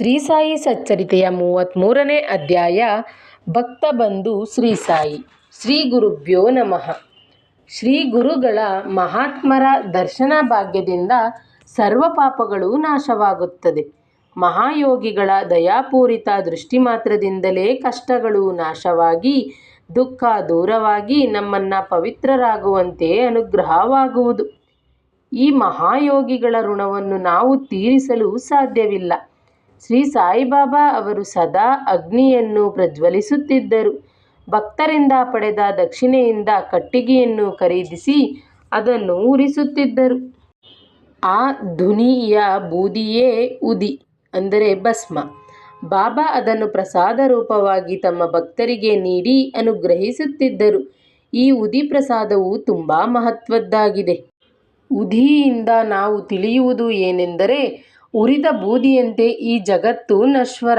ಶ್ರೀ ಸಾಯಿ ಸಚ್ಚರಿತೆಯ ಮೂವತ್ತ್ಮೂರನೇ ಅಧ್ಯಾಯ. ಭಕ್ತ ಬಂಧು ಶ್ರೀ ಸಾಯಿ. ಶ್ರೀ ಗುರುಭ್ಯೋ ನಮಃ. ಶ್ರೀ ಗುರುಗಳ ಮಹಾತ್ಮರ ದರ್ಶನ ಭಾಗ್ಯದಿಂದ ಸರ್ವ ಪಾಪಗಳು ನಾಶವಾಗುತ್ತದೆ. ಮಹಾಯೋಗಿಗಳ ದಯಾಪೂರಿತ ದೃಷ್ಟಿ ಮಾತ್ರದಿಂದಲೇ ಕಷ್ಟಗಳು ನಾಶವಾಗಿ, ದುಃಖ ದೂರವಾಗಿ ನಮ್ಮನ್ನು ಪವಿತ್ರರಾಗುವಂತೆ ಅನುಗ್ರಹವಾಗುವುದು. ಈ ಮಹಾಯೋಗಿಗಳ ಋಣವನ್ನು ನಾವು ತೀರಿಸಲು ಸಾಧ್ಯವಿಲ್ಲ. ಶ್ರೀ ಸಾಯಿಬಾಬಾ ಅವರು ಸದಾ ಅಗ್ನಿಯನ್ನು ಪ್ರಜ್ವಲಿಸುತ್ತಿದ್ದರು. ಭಕ್ತರಿಂದ ಪಡೆದ ದಕ್ಷಿಣೆಯಿಂದ ಕಟ್ಟಿಗೆಯನ್ನು ಖರೀದಿಸಿ ಅದನ್ನು ಉರಿಸುತ್ತಿದ್ದರು ಆ ಧುನಿಯ ಬೂದಿಯೇ ಉದಿ ಅಂದರೆ ಭಸ್ಮ. ಬಾಬಾ ಅದನ್ನು ಪ್ರಸಾದ ರೂಪವಾಗಿ ತಮ್ಮ ಭಕ್ತರಿಗೆ ನೀಡಿ ಅನುಗ್ರಹಿಸುತ್ತಿದ್ದರು. ಈ ಉದಿ ಪ್ರಸಾದವು ತುಂಬ ಮಹತ್ವದ್ದಾಗಿದೆ. ಉದಿಯಿಂದ ನಾವು ತಿಳಿಯುವುದು ಏನೆಂದರೆ ಉರಿದ ಬೂದಿಯಂತೆ ಈ ಜಗತ್ತು ನಶ್ವರ.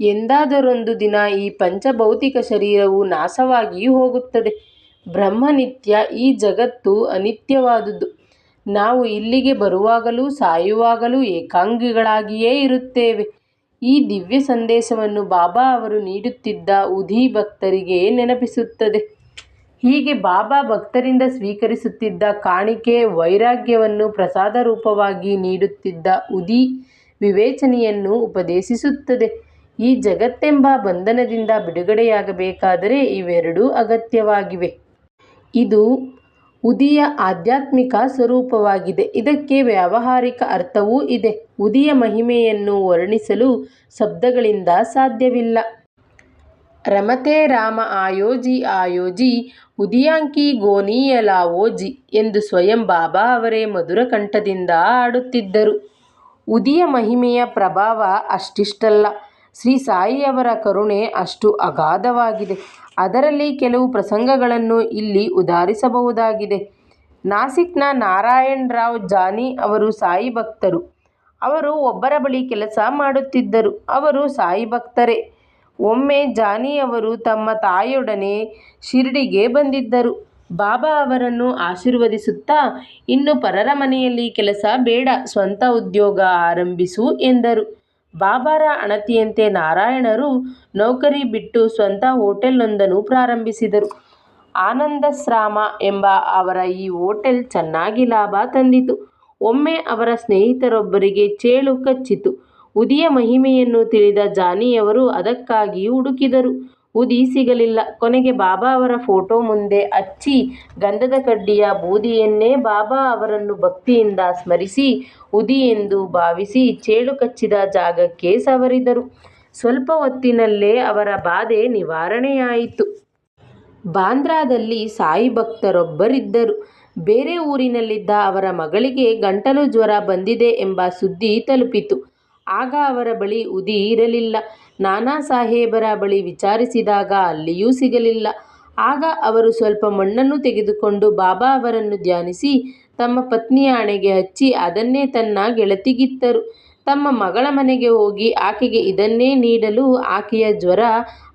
ಎಂದಾದರೊಂದು ದಿನ ಈ ಪಂಚಭೌತಿಕ ಶರೀರವು ನಾಶವಾಗಿ ಹೋಗುತ್ತದೆ. ಬ್ರಹ್ಮನಿತ್ಯ ಈ ಜಗತ್ತು ಅನಿತ್ಯವಾದುದು. ನಾವು ಇಲ್ಲಿಗೆ ಬರುವಾಗಲೂ ಸಾಯುವಾಗಲೂ ಏಕಾಂಗಿಗಳಾಗಿಯೇ ಇರುತ್ತೇವೆ. ಈ ದಿವ್ಯ ಸಂದೇಶವನ್ನು ಬಾಬಾ ಅವರು ನೀಡುತ್ತಿದ್ದ ಉದಿ ಭಕ್ತರಿಗೆ ನೆನಪಿಸುತ್ತದೆ. ಹೀಗೆ ಬಾಬಾ ಭಕ್ತರಿಂದ ಸ್ವೀಕರಿಸುತ್ತಿದ್ದ ಕಾಣಿಕೆ ವೈರಾಗ್ಯವನ್ನು ಪ್ರಸಾದ ರೂಪವಾಗಿ ನೀಡುತ್ತಿದ್ದ ಉದಿ ವಿವೇಚನೆಯನ್ನು ಉಪದೇಶಿಸುತ್ತದೆ. ಈ ಜಗತ್ತೆಂಬ ಬಂಧನದಿಂದ ಬಿಡುಗಡೆಯಾಗಬೇಕಾದರೆ ಇವೆರಡೂ ಅಗತ್ಯವಾಗಿವೆ. ಇದು ಉದಿಯ ಆಧ್ಯಾತ್ಮಿಕ ಸ್ವರೂಪವಾಗಿದೆ. ಇದಕ್ಕೆ ವ್ಯಾವಹಾರಿಕ ಅರ್ಥವೂ ಇದೆ. ಉದಿಯ ಮಹಿಮೆಯನ್ನು ವರ್ಣಿಸಲು ಶಬ್ದಗಳಿಂದ ಸಾಧ್ಯವಿಲ್ಲ. ರಮತೆ ರಾಮ ಆಯೋಜಿ ಆಯೋಜಿ ಉದಿಯಾಂಕಿ ಗೋನಿಯಲಾವೋಜಿ ಎಂದು ಸ್ವಯಂ ಬಾಬಾ ಅವರೇ ಮಧುರ ಕಂಠದಿಂದ ಹಾಡುತ್ತಿದ್ದರು. ಉದಿಯ ಮಹಿಮೆಯ ಪ್ರಭಾವ ಅಷ್ಟಿಷ್ಟಲ್ಲ. ಶ್ರೀ ಸಾಯಿಯವರ ಕರುಣೆ ಅಷ್ಟು ಅಗಾಧವಾಗಿದೆ. ಅದರಲ್ಲಿ ಕೆಲವು ಪ್ರಸಂಗಗಳನ್ನು ಇಲ್ಲಿ ಉದಾಹರಿಸಬಹುದಾಗಿದೆ. ನಾಸಿಕ್ನ ನಾರಾಯಣ್ ರಾವ್ ಜಾನಿ ಅವರು ಸಾಯಿ ಭಕ್ತರು. ಅವರು ಒಬ್ಬರ ಬಳಿ ಕೆಲಸ ಮಾಡುತ್ತಿದ್ದರು. ಅವರು ಸಾಯಿ ಭಕ್ತರೇ. ಒಮ್ಮೆ ಜಾನಿ ಅವರು ತಮ್ಮ ತಾಯಿಯೊಡನೆ ಶಿರ್ಡಿಗೆ ಬಂದಿದ್ದರು. ಬಾಬಾ ಅವರನ್ನು ಆಶೀರ್ವದಿಸುತ್ತಾ, ಇನ್ನು ಪರರ ಮನೆಯಲ್ಲಿ ಕೆಲಸ ಬೇಡ, ಸ್ವಂತ ಉದ್ಯೋಗ ಆರಂಭಿಸು ಎಂದರು. ಬಾಬಾರ ಅಣತಿಯಂತೆ ನಾರಾಯಣರು ನೌಕರಿ ಬಿಟ್ಟು ಸ್ವಂತ ಹೋಟೆಲ್ನೊಂದನ್ನು ಪ್ರಾರಂಭಿಸಿದರು. ಆನಂದಶ್ರಾಮ ಎಂಬ ಅವರ ಈ ಹೋಟೆಲ್ ಚೆನ್ನಾಗಿ ಲಾಭ ತಂದಿತು. ಒಮ್ಮೆ ಅವರ ಸ್ನೇಹಿತರೊಬ್ಬರಿಗೆ ಚೇಳು ಕಚ್ಚಿತು. ಉದಿಯ ಮಹಿಮೆಯನ್ನು ತಿಳಿದ ಜಾನಿಯವರು ಅದಕ್ಕಾಗಿ ಹುಡುಕಿದರು. ಉದಿ ಸಿಗಲಿಲ್ಲ. ಕೊನೆಗೆ ಬಾಬಾ ಅವರ ಫೋಟೋ ಮುಂದೆ ಹಚ್ಚಿ ಗಂಧದ ಕಡ್ಡಿಯ ಬೂದಿಯನ್ನೇ ಬಾಬಾ ಅವರನ್ನು ಭಕ್ತಿಯಿಂದ ಸ್ಮರಿಸಿ, ಉದಿ ಎಂದು ಭಾವಿಸಿ ಚೇಳು ಕಚ್ಚಿದ ಜಾಗಕ್ಕೆ ಸವರಿದರು. ಸ್ವಲ್ಪ ಹೊತ್ತಿನಲ್ಲೇ ಅವರ ಬಾಧೆ ನಿವಾರಣೆಯಾಯಿತು. ಬಾಂದ್ರಾದಲ್ಲಿ ಸಾಯಿ ಭಕ್ತರೊಬ್ಬರಿದ್ದರು. ಬೇರೆ ಊರಿನಲ್ಲಿದ್ದ ಅವರ ಮಗಳಿಗೆ ಗಂಟಲು ಜ್ವರ ಬಂದಿದೆ ಎಂಬ ಸುದ್ದಿ ತಲುಪಿತು. ಆಗ ಅವರ ಬಳಿ ಉದಿ ಇರಲಿಲ್ಲ. ನಾನಾ ಸಾಹೇಬರ ಬಳಿ ವಿಚಾರಿಸಿದಾಗ ಅಲ್ಲಿಯೂ ಸಿಗಲಿಲ್ಲ. ಆಗ ಅವರು ಸ್ವಲ್ಪ ಮಣ್ಣನ್ನು ತೆಗೆದುಕೊಂಡು ಬಾಬಾ ಅವರನ್ನು ಧ್ಯಾನಿಸಿ ತಮ್ಮ ಪತ್ನಿಯ ಹಣೆಗೆ ಹಚ್ಚಿ ಅದನ್ನೇ ತನ್ನ ಗೆಳತಿಗಿತ್ತರು. ತಮ್ಮ ಮಗಳ ಮನೆಗೆ ಹೋಗಿ ಆಕೆಗೆ ಇದನ್ನೇ ನೀಡಲು ಆಕೆಯ ಜ್ವರ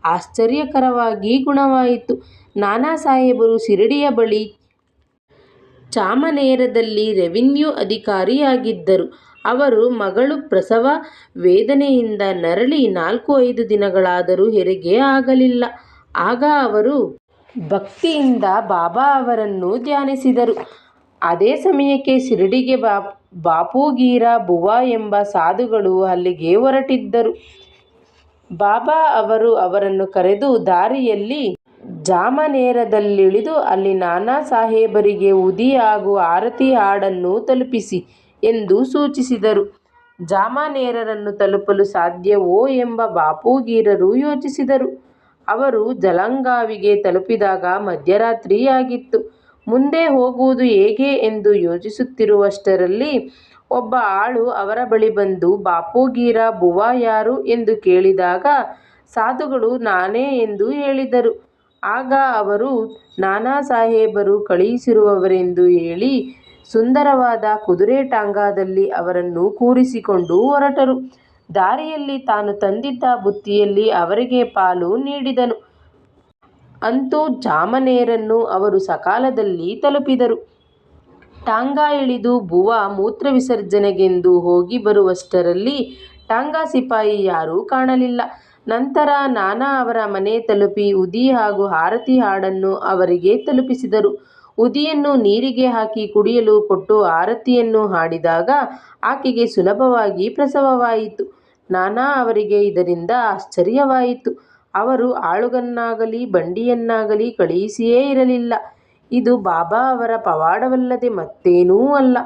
ಆಶ್ಚರ್ಯಕರವಾಗಿ ಗುಣವಾಯಿತು. ನಾನಾ ಸಾಹೇಬರು ಶಿರಡಿಯ ಬಳಿ ಚಾಮನೇರದಲ್ಲಿ ರೆವಿನ್ಯೂ ಅಧಿಕಾರಿಯಾಗಿದ್ದರು. ಅವರು ಮಗಳು ಪ್ರಸವ ವೇದನೆಯಿಂದ ನರಳಿ ನಾಲ್ಕು ಐದು ದಿನಗಳಾದರೂ ಹೆರಿಗೆ ಆಗಲಿಲ್ಲ. ಆಗ ಅವರು ಭಕ್ತಿಯಿಂದ ಬಾಬಾ ಅವರನ್ನು ಧ್ಯಾನಿಸಿದರು. ಅದೇ ಸಮಯಕ್ಕೆ ಶಿರಡಿಗೆ ಬಾ, ಬಾಪುಗೀರ ಬುವಾ ಎಂಬ ಸಾಧುಗಳು ಅಲ್ಲಿಗೆ ಹೊರಟಿದ್ದರು. ಬಾಬಾ ಅವರು ಅವರನ್ನು ಕರೆದು ದಾರಿಯಲ್ಲಿ ಜಾಮನೇರದಲ್ಲಿಳಿದು ಅಲ್ಲಿ ನಾನಾ ಸಾಹೇಬರಿಗೆ ಉದಿ ಹಾಗೂ ಆರತಿ ಹಾಡನ್ನು ತಲುಪಿಸಿ ಎಂದು ಸೂಚಿಸಿದರು. ಜಾಮನೇರರನ್ನು ತಲುಪಲು ಸಾಧ್ಯವೋ ಎಂಬ ಬಾಪೂಗೀರರು ಯೋಚಿಸಿದರು. ಅವರು ಜಲಂಗಾವಿಗೆ ತಲುಪಿದಾಗ ಮಧ್ಯರಾತ್ರಿಯಾಗಿತ್ತು. ಮುಂದೆ ಹೋಗುವುದು ಹೇಗೆ ಎಂದು ಯೋಚಿಸುತ್ತಿರುವಷ್ಟರಲ್ಲಿ ಒಬ್ಬ ಆಳು ಅವರ ಬಳಿ ಬಂದು, ಬಾಪೂಗೀರ, ಬುವಾ ಯಾರು? ಎಂದು ಕೇಳಿದಾಗ, ಸಾಧುಗಳು ನಾನೇ ಎಂದು ಹೇಳಿದರು. ಆಗ ಅವರು, ನಾನಾ ಸಾಹೇಬರು ಕಳುಹಿಸಿರುವವರೆಂದು ಹೇಳಿ ಸುಂದರವಾದ ಕುದುರೆ ಟಾಂಗಾದಲ್ಲಿ ಅವರನ್ನು ಕೂರಿಸಿಕೊಂಡು ಹೊರಟರು. ದಾರಿಯಲ್ಲಿ ತಾನು ತಂದಿದ್ದ ಬುತ್ತಿಯಲ್ಲಿ ಅವರಿಗೆ ಪಾಲು ನೀಡಿದನು. ಅಂತೂ ಜಾಮನೇರನ್ನು ಅವರು ಸಕಾಲದಲ್ಲಿ ತಲುಪಿದರು. ಟಾಂಗಾ ಇಳಿದು ಬುವ ಮೂತ್ರ ವಿಸರ್ಜನೆಗೆಂದು ಹೋಗಿ ಬರುವಷ್ಟರಲ್ಲಿ ಟಾಂಗಾ ಸಿಪಾಯಿ ಯಾರೂ ಕಾಣಲಿಲ್ಲ. ನಂತರ ನಾನಾ ಅವರ ಮನೆ ತಲುಪಿ ಉದಿ ಹಾಗೂ ಆರತಿ ಹಾಡನ್ನು ಅವರಿಗೆ ತಲುಪಿಸಿದರು. ಉದಿಯನ್ನು ನೀರಿಗೆ ಹಾಕಿ ಕುಡಿಯಲು ಕೊಟ್ಟು ಆರತಿಯನ್ನು ಹಾಡಿದಾಗ ಆಕೆಗೆ ಸುಲಭವಾಗಿ ಪ್ರಸವವಾಯಿತು. ನಾನಾ ಅವರಿಗೆ ಇದರಿಂದ ಆಶ್ಚರ್ಯವಾಯಿತು. ಅವರು ಆಳುಗನ್ನಾಗಲಿ ಬಂಡಿಯನ್ನಾಗಲಿ ಕಳುಹಿಸಿಯೇ ಇರಲಿಲ್ಲ. ಇದು ಬಾಬಾ ಅವರ ಪವಾಡವಲ್ಲದೆ ಮತ್ತೇನೂ ಅಲ್ಲ.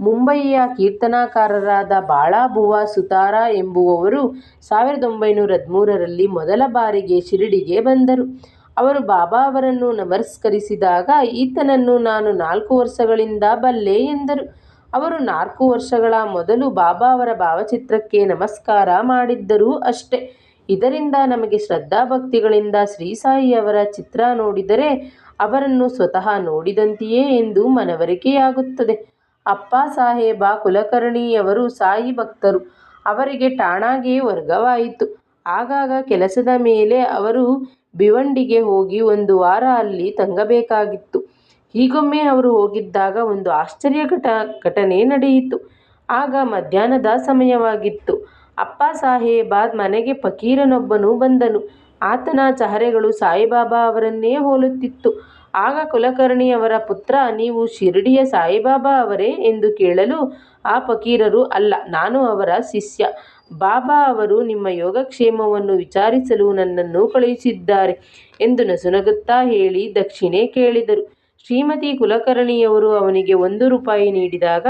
ಮುಂಬಯಿಯ ಕೀರ್ತನಾಕಾರರಾದ ಬಾಳಾಬುವಾ ಸುತಾರ ಎಂಬುವವರು ಸಾವಿರದ ಒಂಬೈನೂರ ಹದಿಮೂರರಲ್ಲಿ ಮೊದಲ ಬಾರಿಗೆ ಶಿರಡಿಗೆ ಬಂದರು. ಅವರು ಬಾಬಾ ಅವರನ್ನು ನಮಸ್ಕರಿಸಿದಾಗ, ಈತನನ್ನು ನಾನು ನಾಲ್ಕು ವರ್ಷಗಳಿಂದ ಬಲ್ಲೆ ಎಂದರು. ಅವರು ನಾಲ್ಕು ವರ್ಷಗಳ ಮೊದಲು ಬಾಬಾ ಅವರ ಭಾವಚಿತ್ರಕ್ಕೆ ನಮಸ್ಕಾರ ಮಾಡಿದ್ದರು ಅಷ್ಟೆ. ಇದರಿಂದ ನಮಗೆ ಶ್ರದ್ಧಾಭಕ್ತಿಗಳಿಂದ ಶ್ರೀ ಸಾಯಿಯವರ ಚಿತ್ರ ನೋಡಿದರೆ, ಅವರನ್ನು ಸ್ವತಃ ನೋಡಿದಂತೆಯೇ ಎಂದು ಮನವರಿಕೆಯಾಗುತ್ತದೆ. ಅಪ್ಪಾಸಾಹೇಬ ಕುಲಕರ್ಣಿಯವರು ಸಾಯಿ ಭಕ್ತರು. ಅವರಿಗೆ ಠಾಣಾಗೆ ವರ್ಗವಾಯಿತು. ಆಗಾಗ ಕೆಲಸದ ಮೇಲೆ ಅವರು ಭಿವಂಡಿಗೆ ಹೋಗಿ ಒಂದು ವಾರ ಅಲ್ಲಿ ತಂಗಬೇಕಾಗಿತ್ತು. ಹೀಗೊಮ್ಮೆ ಅವರು ಹೋಗಿದ್ದಾಗ ಒಂದು ಆಶ್ಚರ್ಯಕರ ಘಟನೆ ನಡೆಯಿತು. ಆಗ ಮಧ್ಯಾಹ್ನದ ಸಮಯವಾಗಿತ್ತು. ಅಪ್ಪಾಸಾಹೇಬ ಮನೆಗೆ ಫಕೀರನೊಬ್ಬನು ಬಂದನು. ಆತನ ಚಹರೆಗಳು ಸಾಯಿಬಾಬಾ ಅವರನ್ನೇ ಹೋಲುತ್ತಿತ್ತು. ಆಗ ಕುಲಕರ್ಣಿಯವರ ಪುತ್ರ, ನೀವು ಶಿರಡಿಯ ಸಾಯಿಬಾಬಾ ಅವರೇ ಎಂದು ಕೇಳಲು ಆ ಫಕೀರರು, ಅಲ್ಲ, ನಾನು ಅವರ ಶಿಷ್ಯ. ಬಾಬಾ ಅವರು ನಿಮ್ಮ ಯೋಗಕ್ಷೇಮವನ್ನು ವಿಚಾರಿಸಲು ನನ್ನನ್ನು ಕಳುಹಿಸಿದ್ದಾರೆ ಎಂದು ನಸುನಗುತ್ತಾ ಹೇಳಿ ದಕ್ಷಿಣೆ ಕೇಳಿದರು. ಶ್ರೀಮತಿ ಕುಲಕರ್ಣಿಯವರು ಅವನಿಗೆ ಒಂದು ರೂಪಾಯಿ ನೀಡಿದಾಗ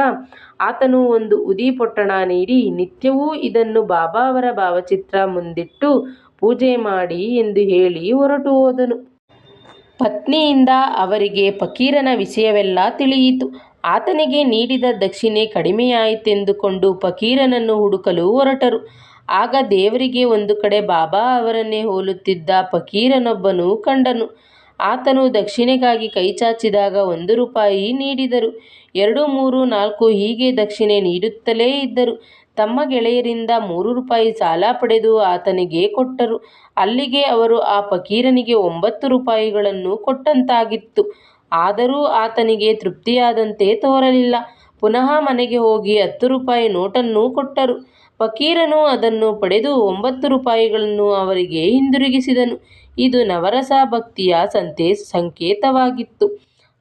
ಆತನು ಒಂದು ಉದಿ ಪೊಟ್ಟಣ ನೀಡಿ, ನಿತ್ಯವೂ ಇದನ್ನು ಬಾಬಾ ಅವರ ಭಾವಚಿತ್ರ ಮುಂದಿಟ್ಟು ಪೂಜೆ ಮಾಡಿ ಎಂದು ಹೇಳಿ ಹೊರಟು ಹೋದನು. ಪತ್ನಿಯಿಂದ ಅವರಿಗೆ ಫಕೀರನ ವಿಷಯವೆಲ್ಲ ತಿಳಿಯಿತು. ಆತನಿಗೆ ನೀಡಿದ ದಕ್ಷಿಣೆ ಕಡಿಮೆಯಾಯಿತೆಂದುಕೊಂಡು ಫಕೀರನನ್ನು ಹುಡುಕಲು ಹೊರಟರು. ಆಗ ದೇವರಿಗೆ ಒಂದು ಕಡೆ ಬಾಬಾ ಅವರನ್ನೇ ಹೋಲುತ್ತಿದ್ದ ಫಕೀರನೊಬ್ಬನು ಕಂಡನು. ಆತನು ದಕ್ಷಿಣೆಗಾಗಿ ಕೈಚಾಚಿದಾಗ ಒಂದು ರೂಪಾಯಿ ನೀಡಿದರು. ಎರಡು, ಮೂರು, ನಾಲ್ಕು ಹೀಗೆ ದಕ್ಷಿಣೆ ನೀಡುತ್ತಲೇ ಇದ್ದರು. ತಮ್ಮ ಗೆಳೆಯರಿಂದ ಮೂರು ರೂಪಾಯಿ ಸಾಲ ಪಡೆದು ಆತನಿಗೆ ಕೊಟ್ಟರು. ಅಲ್ಲಿಗೆ ಅವರು ಆ ಫಕೀರನಿಗೆ ಒಂಬತ್ತು ರೂಪಾಯಿಗಳನ್ನು ಕೊಟ್ಟಂತಾಗಿತ್ತು. ಆದರೂ ಆತನಿಗೆ ತೃಪ್ತಿಯಾದಂತೆ ತೋರಲಿಲ್ಲ. ಪುನಃ ಮನೆಗೆ ಹೋಗಿ ಹತ್ತು ರೂಪಾಯಿ ನೋಟನ್ನು ಕೊಟ್ಟರು. ಫಕೀರನು ಅದನ್ನು ಪಡೆದು ಒಂಬತ್ತು ರೂಪಾಯಿಗಳನ್ನು ಅವರಿಗೆ ಹಿಂದಿರುಗಿಸಿದನು. ಇದು ನವರಸ ಭಕ್ತಿಯ ಸಂಕೇತವಾಗಿತ್ತು.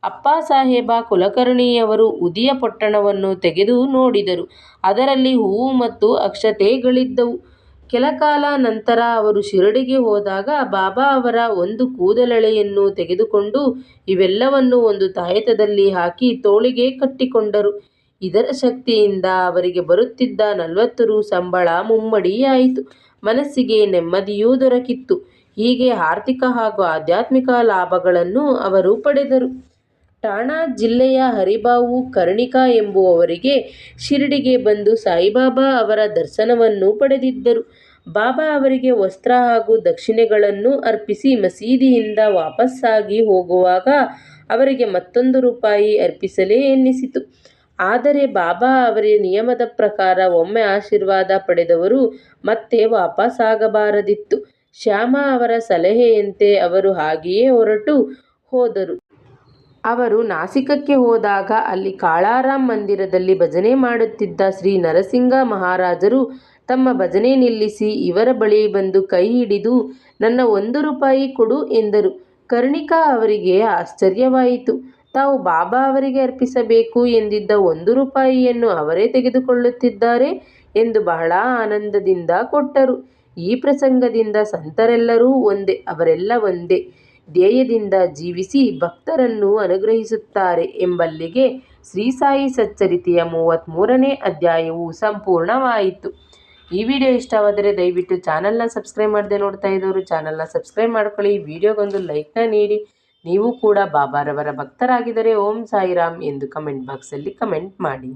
ಅಪ್ಪಾಸಾಹೇಬ ಕುಲಕರ್ಣಿಯವರು ಉದಿಯ ಪೊಟ್ಟಣವನ್ನು ತೆಗೆದು ನೋಡಿದರು. ಅದರಲ್ಲಿ ಹೂವು ಮತ್ತು ಅಕ್ಷತೆಗಳಿದ್ದವು. ಕೆಲಕಾಲ ನಂತರ ಅವರು ಶಿರಡಿಗೆ ಹೋದಾಗ ಬಾಬಾ ಅವರ ಒಂದು ಕೂದಲೆಳೆಯನ್ನು ತೆಗೆದುಕೊಂಡು ಇವೆಲ್ಲವನ್ನು ಒಂದು ತಾಯತದಲ್ಲಿ ಹಾಕಿ ತೋಳಿಗೆ ಕಟ್ಟಿಕೊಂಡರು. ಇದರ ಶಕ್ತಿಯಿಂದ ಅವರಿಗೆ ಬರುತ್ತಿದ್ದ ನಲವತ್ತು ರು ಸಂಬಳ ಮುಮ್ಮಡಿಯಾಯಿತು. ಮನಸ್ಸಿಗೆ ನೆಮ್ಮದಿಯೂ ದೊರಕಿತ್ತು ಹೀಗೆ ಆರ್ಥಿಕ ಹಾಗೂ ಆಧ್ಯಾತ್ಮಿಕ ಲಾಭಗಳನ್ನು ಅವರು ಪಡೆದರು. ಠಾಣಾ ಜಿಲ್ಲೆಯ ಹರಿಬಾವು ಕರ್ಣಿಕಾ ಎಂಬುವವರಿಗೆ ಶಿರಡಿಗೆ ಬಂದು ಸಾಯಿಬಾಬಾ ಅವರ ದರ್ಶನವನ್ನು ಪಡೆದಿದ್ದರು. ಬಾಬಾ ಅವರಿಗೆ ವಸ್ತ್ರ ಹಾಗೂ ದಕ್ಷಿಣೆಗಳನ್ನು ಅರ್ಪಿಸಿ ಮಸೀದಿಯಿಂದ ವಾಪಸ್ಸಾಗಿ ಹೋಗುವಾಗ ಅವರಿಗೆ ಮತ್ತೊಂದು ರೂಪಾಯಿ ಅರ್ಪಿಸಲೇ ಎನ್ನಿಸಿತು. ಆದರೆ ಬಾಬಾ ಅವರ ನಿಯಮದ ಪ್ರಕಾರ ಒಮ್ಮೆ ಆಶೀರ್ವಾದ ಪಡೆದವರು ಮತ್ತೆ ವಾಪಸ್ಸಾಗಬಾರದಿತ್ತು. ಶ್ಯಾಮ ಅವರ ಸಲಹೆಯಂತೆ ಅವರು ಹಾಗೆಯೇ ಹೊರಟು ಹೋದರು. ಅವರು ನಾಸಿಕಕ್ಕೆ ಹೋದಾಗ ಅಲ್ಲಿ ಕಾಳಾರಾಮ್ ಮಂದಿರದಲ್ಲಿ ಭಜನೆ ಮಾಡುತ್ತಿದ್ದ ಶ್ರೀ ನರಸಿಂಗ ಮಹಾರಾಜರು ತಮ್ಮ ಭಜನೆ ನಿಲ್ಲಿಸಿ ಇವರ ಬಳಿ ಬಂದು ಕೈ ಹಿಡಿದು, ನನ್ನ ಒಂದು ರೂಪಾಯಿ ಕೊಡು ಎಂದರು. ಕರ್ಣಿಕಾ ಅವರಿಗೆ ಆಶ್ಚರ್ಯವಾಯಿತು. ತಾವು ಬಾಬಾ ಅವರಿಗೆ ಅರ್ಪಿಸಬೇಕು ಎಂದಿದ್ದ ಒಂದು ರೂಪಾಯಿಯನ್ನು ಅವರೇ ತೆಗೆದುಕೊಳ್ಳುತ್ತಿದ್ದಾರೆ ಎಂದು ಬಹಳ ಆನಂದದಿಂದ ಕೊಟ್ಟರು. ಈ ಪ್ರಸಂಗದಿಂದ ಸಂತರೆಲ್ಲರೂ ಒಂದೇ, ಅವರೆಲ್ಲ ಒಂದೇ ಧ್ಯೇಯದಿಂದ ಜೀವಿಸಿ ಭಕ್ತರನ್ನು ಅನುಗ್ರಹಿಸುತ್ತಾರೆ ಎಂಬಲ್ಲಿಗೆ ಶ್ರೀ ಸಾಯಿ ಸಚ್ಚರಿತೆಯ ಮೂವತ್ತ್ಮೂರನೇ ಅಧ್ಯಾಯವು ಸಂಪೂರ್ಣವಾಯಿತು. ಈ ವಿಡಿಯೋ ಇಷ್ಟವಾದರೆ ದಯವಿಟ್ಟು ಚಾನಲ್ನ ಸಬ್ಸ್ಕ್ರೈಬ್ ಮಾಡದೆ ನೋಡ್ತಾ ಇದ್ದವರು ಚಾನಲ್ನ ಸಬ್ಸ್ಕ್ರೈಬ್ ಮಾಡ್ಕೊಳ್ಳಿ. ವಿಡಿಯೋಗೊಂದು ಲೈಕ್ನ ನೀಡಿ. ನೀವು ಕೂಡ ಬಾಬಾರವರ ಭಕ್ತರಾಗಿದ್ದರೆ ಓಂ ಸಾಯಿರಾಮ್ ಎಂದು ಕಮೆಂಟ್ ಬಾಕ್ಸಲ್ಲಿ ಕಮೆಂಟ್ ಮಾಡಿ.